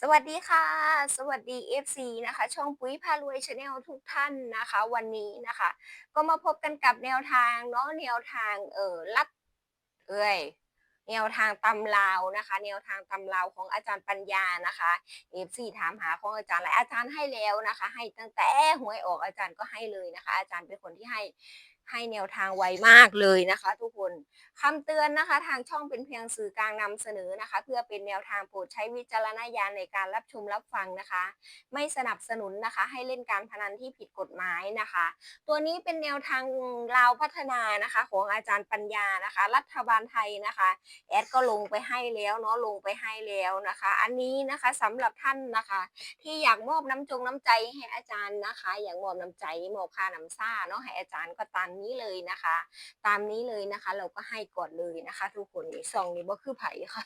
สวัสดีค่ะ สวัสดี FC นะคะ ช่องปุ๋ยพารวยชาแนลทุกท่านนะคะ วันนี้นะคะ ก็มาพบกันกับแนวทางเนาะแนวทางเออลัดเอ้ยแนวทางตำลาวนะคะ แนวทางตำลาวของอาจารย์ปัญญานะคะ FC ถามหาของอาจารย์หลายอาจารย์ให้แล้วนะคะ ให้ตั้งแต่หวยออกอาจารย์ก็ให้เลยนะคะ อาจารย์เป็นคนที่ให้ ให้แนวทางไวมากเลยนะคะ ทุกคนคำเตือนนะคะ ทางช่องเป็นเพียงสื่อกลางนำเสนอนะคะ เพื่อเป็นแนวทางโปรดใช้วิจารณญาณในการรับชมรับฟังนะคะ ไม่สนับสนุนนะคะ ให้เล่นการพนันที่ผิดกฎหมายนะคะ ตัวนี้เป็นแนวทางลาวพัฒนานะคะ ของอาจารย์ปัญญานะคะ รัฐบาลไทยนะคะแอดก็ลงไปให้แล้วเนาะลงไปให้แล้วนะคะ อันนี้นะคะสำหรับท่านนะคะ ที่อยากมอบน้ำจงน้ำใจให้อาจารย์นะคะ อยากมอบน้ำใจมอบค่าน้ำซ่าเนาะให้อาจารย์ก็ตามนี้เลยนะคะ ตามนี้เลยนะคะ เราก็ให้ก่อนเลยนะคะ ทุกคนนี่ซองนี้บ่คือไผ่ค่ะ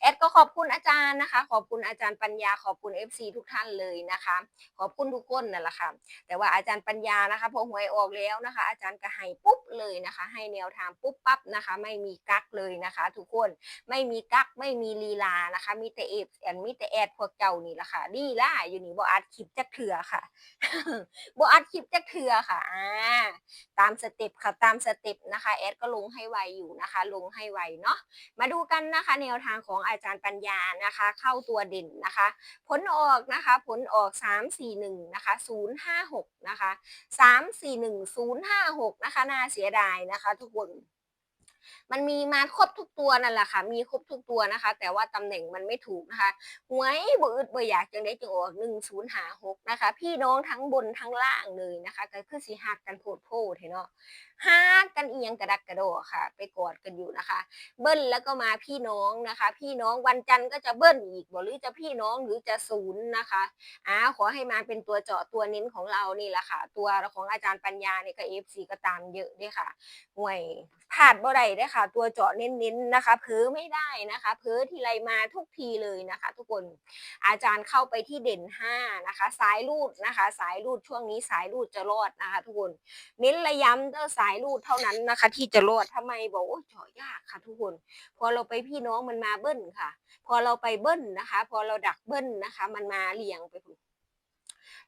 แอดก็ขอบคุณอาจารย์นะคะ ขอบคุณอาจารย์ปัญญาขอบคุณ FC ทุกท่านเลยนะคะ ขอบคุณทุกคนนั่นแหละค่ะแต่ว่าอาจารย์ปัญญานะคะพอหวยออกแล้วนะคะ อาจารย์ก็ให้ปุ๊บเลยนะคะ ให้แนวทางปุ๊บปั๊บนะคะ ไม่มีกักเลยนะคะ ทุกคนไม่มีกักไม่มีลีลานะคะ มีแต่เอฟแอนมีแต่แอดพวกเจ้านี่แหละค่ะดีล่าอยู่นี่บ่อัดคลิปจักเถื่อค่ะบ่อัดคลิปจักเถื่อค่ะอ่าตามสเต็ปค่ะตามสเต็ปนะคะแอดก็ลงให้ไวอยู่นะคะ ลงให้ไวเนาะมาดูกันนะคะแนวทางของอาจารย์ปัญญานะคะ เข้าตัวเด่นนะคะ ผลออกนะคะ ผลออก 3 4 1นะคะ056นะคะ3 4 1 056นะคะน่าเสียดายนะคะทุกคนมันมีมาครบทุกตัวนั่นแหละค่ะ มีครบทุกตัวนะคะ แต่ว่าตำแหน่งมันไม่ถูกนะคะหวยบ่อึดบ่อยากจังได้จึงออกหนึ่งศูนย์หาหกนะคะ พี่น้องทั้งบนทั้งล่างเลยนะคะก็คือสิหักกันโพดโพดเนาะ หักกันเอียงกระดักกระโดดค่ะ ไปกอดกันอยู่นะคะ เบิ้ลแล้วก็มาพี่น้องนะคะ พี่น้องวันจันทร์ก็จะเบิ้ลอีกบหรือจะพี่น้องหรือจะศูนย์นะคะอ่าขอให้มาเป็นตัวเจาะตัวเน้นของเรานี่แหละค่ะ ตัวของอาจารย์ปัญญาเนี่ยก็เอฟซีก็ตามเยอะด้วยค่ะห่วยพลาดบ่ได้ด้ค่ะ ตัวเจาะเน้นๆนะคะเพ้อไม่ได้นะคะเพ้อทีไรมาทุกทีเลยนะคะ ทุกคนอาจารย์เข้าไปที่เด่น5นะคะ สายรูดนะคะ สายรูดช่วงนี้สายรูดจะรอดนะคะ ทุกคนเน้นระยำเด้อสายายรูดเท่านั้นนะคะ ที่จะรอดทำไมบอกว่าเจาะยากค่ะ ทุกคน พอเราไปพี่น้องมันมาเบิ้ลค่ะ พอเราไปเบิ้ลนะคะ พอเราดักเบิ้ลนะคะ มันมาเรียงไป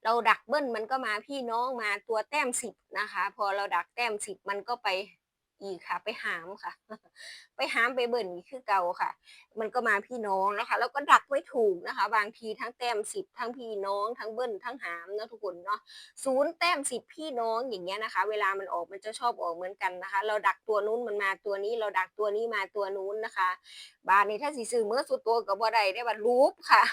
เราดักเบิ้ลมันก็มาพี่น้องมาตัวแต้มสิบนะคะ พอเราดักแต้มสิบมันก็ไป อีกค่ะ ไปหามค่ะ ไปหามไปเบิ่นอีกคือเก่าค่ะ มันก็มาพี่น้องนะคะ แล้วก็ดักไว้ถูกนะคะ บางทีทั้งแต้มสิบทั้งพี่น้อง ทั้งเบิ้ลทั้งหามนะทุกคนเนาะศูนย์แต้มสิบพี่น้องอย่างเงี้ยนะคะ เวลามันออกมันจะชอบออกเหมือนกันนะคะ เราดักตัวนู้นมันมาตัวนี้ เราดักตัวนี้มาตัวนู้นนะคะ บานนี้ถ้าสิซื้อเมื่อสุดตัวกับบ่ได้ได้บัดรูปค่ะ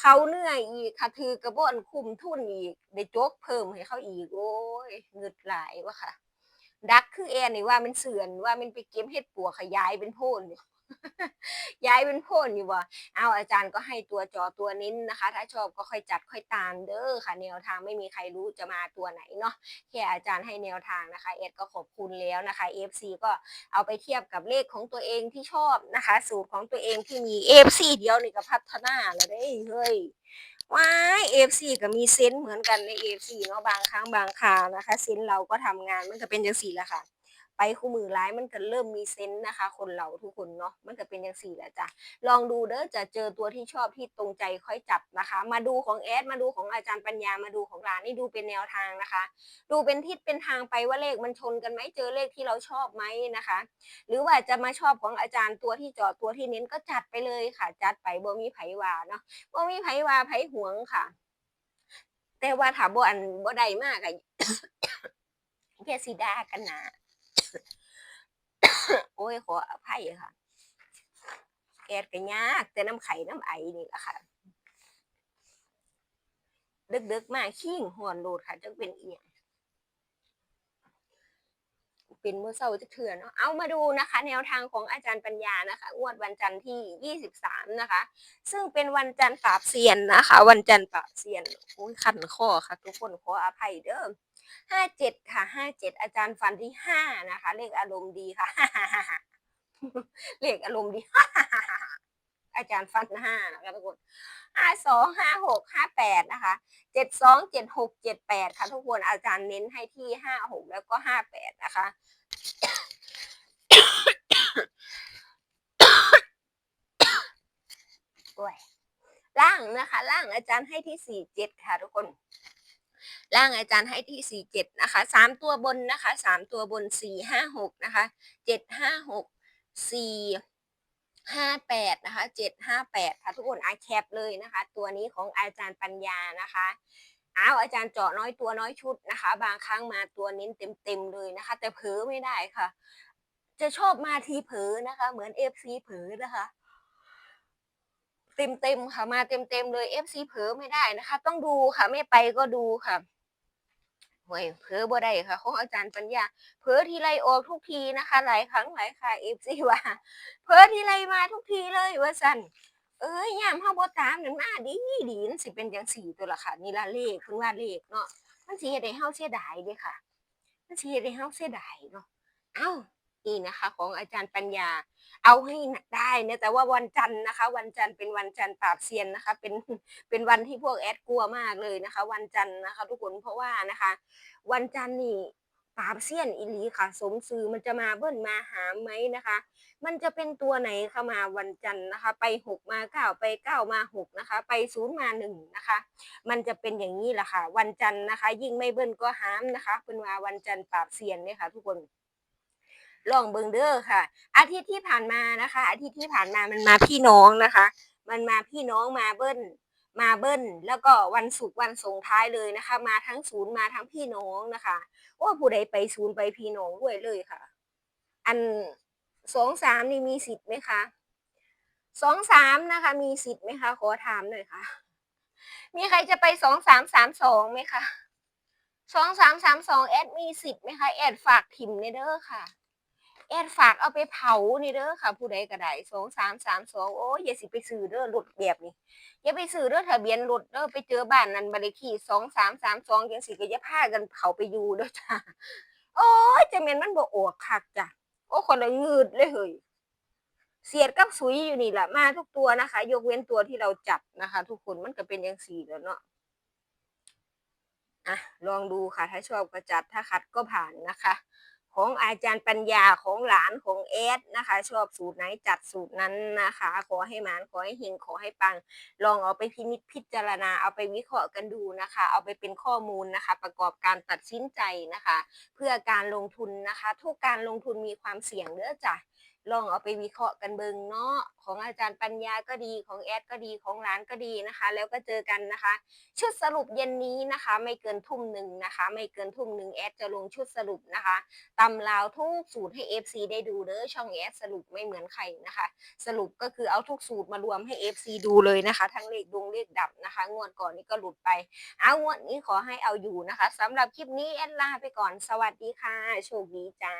เขาเหนื่อยอีกค่ะถือกระบอนคุมทุนอีกได้โจกเพิ่มให้เขาอีกโอ้ยเงึดหลายวะค่ะ ดักคือแอนนี่ว่ามันเสื่อนว่ามันไปเก็บเห็ดปัวขยายเป็นโพนอยู่ย้ายเป็นโพนอยู่ว่เอาอาจารย์ก็ให้ตัวจอตัวนิ้นนะคะ ถ้าชอบก็ค่อยจัดค่อยตามเด้อค่ะ แนวทางไม่มีใครรู้จะมาตัวไหนเนาะแค่อาจารย์ให้แนวทางนะคะ เอ็ดก็ขอบคุณแล้วนะคะ FC ก็เอาไปเทียบกับเลขของตัวเองที่ชอบนะคะ สูตรของตัวเองที่มี FC เดียวนี่ก็พัฒนาแล้วเด้เฮ้ย ว้ายเอฟซีก็มีเซนส์เหมือนกันในเอฟซีเนาะบางครั้งบางคราวนะคะ เซนส์เราก็ทำงานมันก็เป็นจังสี่แหละค่ะ ไปคู่มือร้ายมันก็เริ่มมีเซนส์นะคะ คนเราทุกคนเนาะมันก็เป็นจังสี่แหละจ้ะลองดูเด้อจะเจอตัวที่ชอบที่ตรงใจค่อยจับนะคะ มาดูของแอดมาดูของอาจารย์ปัญญามาดูของร้านนี่ดูเป็นแนวทางนะคะ ดูเป็นทิศเป็นทางไปว่าเลขมันชนกันไหมเจอเลขที่เราชอบไหมนะคะ หรือว่าจะมาชอบของอาจารย์ตัวที่เจาะตัวที่เน้นก็จัดไปเลยค่ะ จัดไปบ่มีไผวาเนาะบ่มีไผวาไผหวงค่ะ แต่ว่าถ้าบ่อันบ่ได้มากอะอย่สิดากันนะ โอ้ยขออภัยค่ะแอดก็ยาก แต่น้ำไข่น้ำไอนี่แหละค่ะดึกๆมาขิ้งหอนโลดค่ะจังเป็นเอียงเป็นเมื่อเช้าจะเถื่อนเนาะเอามาดูนะคะ แนวทางของอาจารย์ปัญญานะคะงวดวันจันทร์ที่ 23 นะคะ ซึ่งเป็นวันจันทร์ปราบเซียนนะคะ วันจันทร์ปราบเซียนโอ้ยขันข้อค่ะ ทุกคนขออภัยเด้อ ห้าเจ็ดค่ะห้าเจ็ดอาจารย์ฟันที่ห้านะคะ เลขอารมณ์ดีค่ะเลขอารมณ์ดีอาจารย์ฟันห้านะคะทุกคนห้าสองห้าหกห้าแปดนะคะเจ็ดสองเจ็ดหกเจ็ดแปดค่ะ ทุกคนอาจารย์เน้นให้ที่ห้าหกแล้วก็ห้าแปดนะคะด้วยล่างนะคะ ล่างอาจารย์ให้ที่สี่เจ็ดค่ะ ทุกคน ล่างอาจารย์ให้ที่สี่เจ็ดนะคะสามตัวบนนะคะสามตัวบนสี่ห้าหกนะคะเจ็ดห้าหกสี่ห้าแปดนะคะเจ็ดห้าแปดค่ะทุกคนอาแคปเลยนะคะ ตัวนี้ของอาจารย์ปัญญานะคะอ้าวอาจารย์เจาะน้อยตัวน้อยชุดนะคะ บางครั้งมาตัวเน้นเต็มๆเลยนะคะ แต่เผลอไม่ได้ค่ะ จะชอบมาทีเผลอนะคะ เหมือนเอฟซีเผลอนะคะ เต็มเต็มๆค่ะมาเต็มเต็มๆเลยเอฟซีเผลอไม่ได้นะคะ ต้องดูค่ะ ไม่ไปก็ดูค่ะห่วยเผลอบ่ได้ค่ะของอาจารย์ปัญญาเผลอทีไรออกทุกทีนะคะ หลายครั้งหลายค่ะเอฟซีว่าเผลอทีไรมาทุกทีเลยว่าสันเอ้ยยามเฮาบ่ตามนั่นมาดีดีนั่นสิเป็นจังสี่ตัวละค่ะนี่ละเลขเพิ่นว่าเลขเนาะมันสิเฮ็ดให้เฮาเสียดายเด้ค่ะ มันสิเฮ็ดให้เฮาเสียดายเนาะเอ้า นี่นะคะ ของอาจารย์ปัญญา เอาให้ได้เนี่ยแต่ว่าวันจันทร์นะคะ วันจันทร์เป็นวันจันทร์ปราบเซียนนะคะ เป็นเป็นวันที่พวกแอดกลัวมากเลยนะคะ วันจันทร์นะคะ ทุกคนเพราะว่านะคะ วันจันทร์นี่ปราบเซียนอีหลีค่ะ สมซื้อมันจะมาเบิ้ลมาหามไหมนะคะ มันจะเป็นตัวไหนเข้ามาวันจันทร์นะคะ ไปหกมาเก้าไปเก้ามาหกนะคะ ไปศูนย์มาหนึ่งนะคะ มันจะเป็นอย่างนี้แหละค่ะ วันจันทร์นะคะ ยิ่งไม่เบิ้ลก็หามนะคะเป็นว่าวันจันทร์ปราบเซียนเนี่ยค่ะ ทุกคน ลองเบิงเด้อค่ะ อาทิตย์ที่ผ่านมานะคะ อาทิตย์ที่ผ่านมามันมาพี่น้องนะคะ มันมาพี่น้องมาเบิ้ลมาเบิ้ลแล้วก็วันศุกร์วันส่งท้ายเลยนะคะ มาทั้งศูนย์มาทั้งพี่น้องนะคะว่าผู้ใดไปศูนย์ไปพี่น้องด้วยเลยค่ะ อันสองสามนี่มีสิทธิ์ไหมคะสองสามนะคะ มีสิทธิ์ไหมคะ ขอถามหน่อยค่ะ มีใครจะไปสองสามสามสองไหมคะสองสามสามสองแอดมีสิทธิ์ไหมคะแอดฝากถิ่มในเด้อค่ะ แอดฝากเอาไปเผานี่เด้อค่ะ ผู้ใดก็ได้สองสามสามสองโอ้ยอย่าสิไปซื้อเด้อรถแบบนี้อย่าไปซื้อเด้อทะเบียนรถเด้อไปเจอบ้านนั้นบัตรเลขที่สองสามสามสองยังสิก็อย่าพากันเผาไปอยู่เด้อจ้าโอ้ยจะเมนมันบ่ออกคักจ้ะโอ้คนละงืดเลยเฮ้ยเสียดกับสุยอยู่นี่แหละมาทุกตัวนะคะ ยกเว้นตัวที่เราจับนะคะ ทุกคนมันก็เป็นอย่างสี่แล้วเนาะอะลองดูค่ะถ้าชอบก็จัดถ้าคัดก็ผ่านนะคะ ของอาจารย์ปัญญาของหลานของเอสนะคะ ชอบสูตรไหนจัดสูตรนั้นนะคะ ขอให้หมานขอให้เฮงขอให้ปัง ลองเอาไปพินิจพิจารณาเอาไปวิเคราะห์กันดูนะคะ เอาไปเป็นข้อมูลนะคะ ประกอบการตัดสินใจนะคะ เพื่อการลงทุนนะคะ ทุกการลงทุนมีความเสี่ยงเด้อจ้ะ ลองเอาไปวิเคราะห์กันเบิงเนาะของอาจารย์ปัญญาก็ดีของแอดก็ดีของร้านก็ดีนะคะ แล้วก็เจอกันนะคะ ชุดสรุปเย็นนี้นะคะ ไม่เกินทุ่มหนึ่งนะคะ ไม่เกินทุ่มหนึ่งแอดจะลงชุดสรุปนะคะตำราวทุกสูตรให้ FC ได้ดูเด้อช่องแอดสรุปไม่เหมือนใครนะคะ สรุปก็คือเอาทุกสูตรมารวมให้ FC ดูเลยนะคะ ทั้งเลขดวงเลขดับนะคะ งวดก่อนนี้ก็หลุดไปเอางวดนี้ขอให้เอาอยู่นะคะสำหรับคลิปนี้แอดลาไปก่อนสวัสดีค่ะโชคดีจ้า